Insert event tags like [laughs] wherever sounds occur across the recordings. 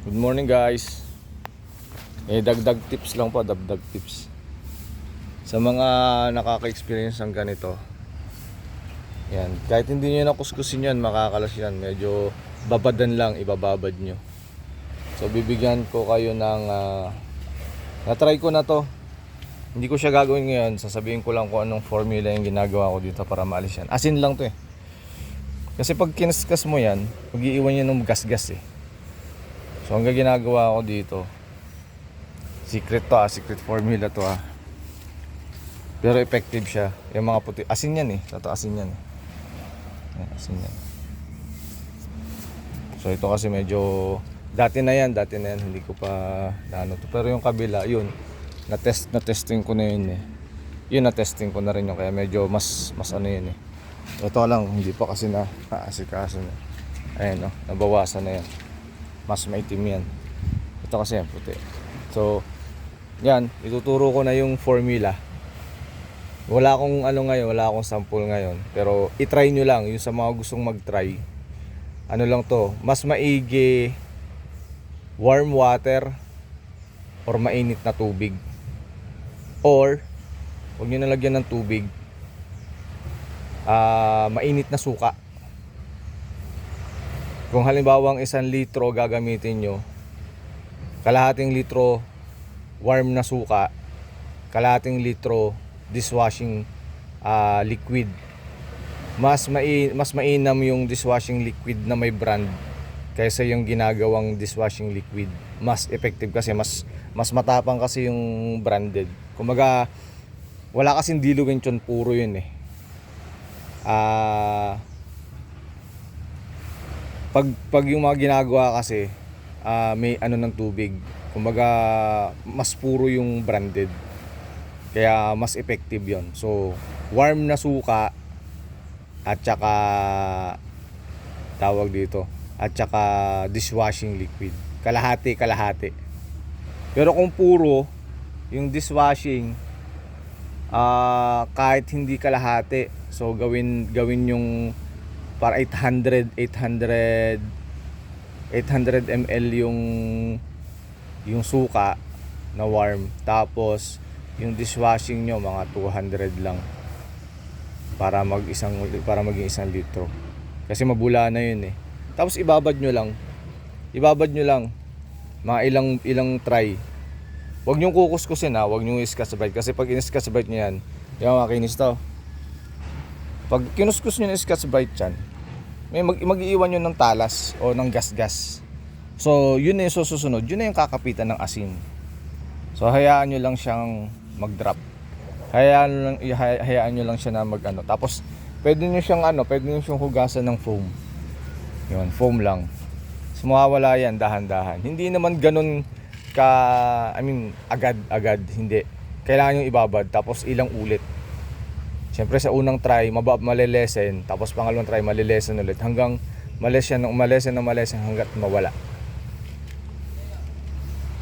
Good morning guys. Eh dagdag tips lang po, dagdag tips. Sa mga nakaka-experience ng ganito. Yan, kahit hindi niyo nakuskusin yan, makakalas yan. Medyo babadan lang, ibababad nyo. So bibigyan ko kayo ng ah, na-try ko na to. Hindi ko siya gagawin ngayon. Sasabihin ko lang kung anong formula yung ginagawa ko dito para maalis yan. Asin lang to eh. Kasi pag kinaskas mo yan, mag-iiwan yan ng gas-gas eh. So ang ginagawa ko dito, secret to ah, secret formula to ah. Pero effective siya. Yung mga puti, asin yan eh. Totoo asin yan eh. Asin yan. So ito kasi medyo, dati na yan, dati na yan, hindi ko pa naano to. Pero yung kabila, yun, na-test, na-testing ko na yun eh. Yun, na-testing ko na rin yun, kaya medyo mas, mas ano yun eh. Ito lang, hindi pa kasi na kaasikaso na. Ayan no, nabawasan na yan. Mas maitim yan. Ito kasi yan, puti. So, yan, ituturo ko na yung formula. Wala akong ano ngayon, wala akong sample ngayon. Pero itry nyo lang, yung sa mga gustong mag-try. Ano lang to, mas maigi warm water or mainit na tubig. Or, huwag nyo nalagyan ng tubig, ah mainit na suka. Kung halimbawa ang isang litro gagamitin nyo, kalahating litro warm na suka, kalahating litro dishwashing ah, liquid. Mas mai mas mainam yung dishwashing liquid na may brand kaysa yung ginagawang dishwashing liquid. Mas effective kasi mas mas matapang kasi yung branded. Kumaga wala kasing diluwin yun, puro yun eh. Ah pag pag yung mga ginagawa kasi ah, may ano ng tubig. Kumbaga mas puro yung branded. Kaya mas effective yon so warm na suka at saka tawag dito at saka dishwashing liquid. Kalahati kalahati. Pero kung puro yung dishwashing ah kahit hindi kalahati so gawin gawin yung para 800 800 800 ml yung yung suka na warm. Tapos yung dishwashing nyo mga 200 lang. Para mag isang para maging isang litro. Kasi mabula na yun eh. Tapos ibabad nyo lang. Ibabad nyo lang. Mga ilang ilang try. Huwag niyong kukuskusin ha, huwag niyong iskasabite kasi pag iniskasabite niyo yan, yung makinis to. Pag kinuskus niyo ng iskasabite yan, may mag, mag-iiwan yun ng talas o ng gas-gas. So, yun na yung susunod, yun na yung kakapitan ng asin. So, hayaan nyo lang siyang mag-drop. Hayaan, lang, hay- hayaan nyo lang siya na mag-ano. Tapos, pwede nyo siyang ano, pwede nyo siyang hugasan ng foam. Yun, foam lang. So, mawawala yan dahan-dahan. Hindi naman ganun ka, I mean, agad-agad, hindi. Kailangan yung ibabad, tapos ilang ulit. Siyempre sa unang try, maba, malilesen, tapos pangalawang try, malilesen ulit. Hanggang malesen ng malesen ng malesen hanggat mawala.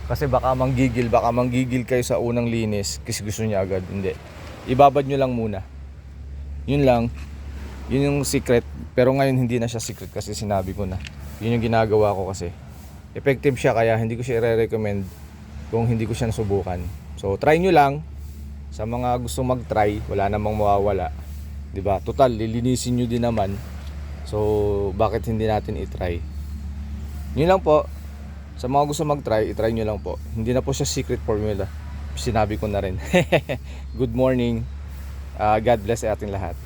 Kasi baka manggigil, baka manggigil kayo sa unang linis kasi gusto niya agad. Hindi. Ibabad nyo lang muna. Yun lang. Yun yung secret. Pero ngayon hindi na siya secret kasi sinabi ko na. Yun yung ginagawa ko kasi. Effective siya kaya hindi ko siya i-recommend kung hindi ko siya nasubukan. So try nyo lang. Sa mga gusto mag-try, wala namang mawawala. 'Di ba? Total, lilinisin nyo din naman. So bakit hindi natin i-try? Yun lang po. Sa mga gusto mag-try, i-try nyo lang po. Hindi na po siya secret formula. Sinabi ko na rin. [laughs] Good morning. Ah, God bless sa ating lahat.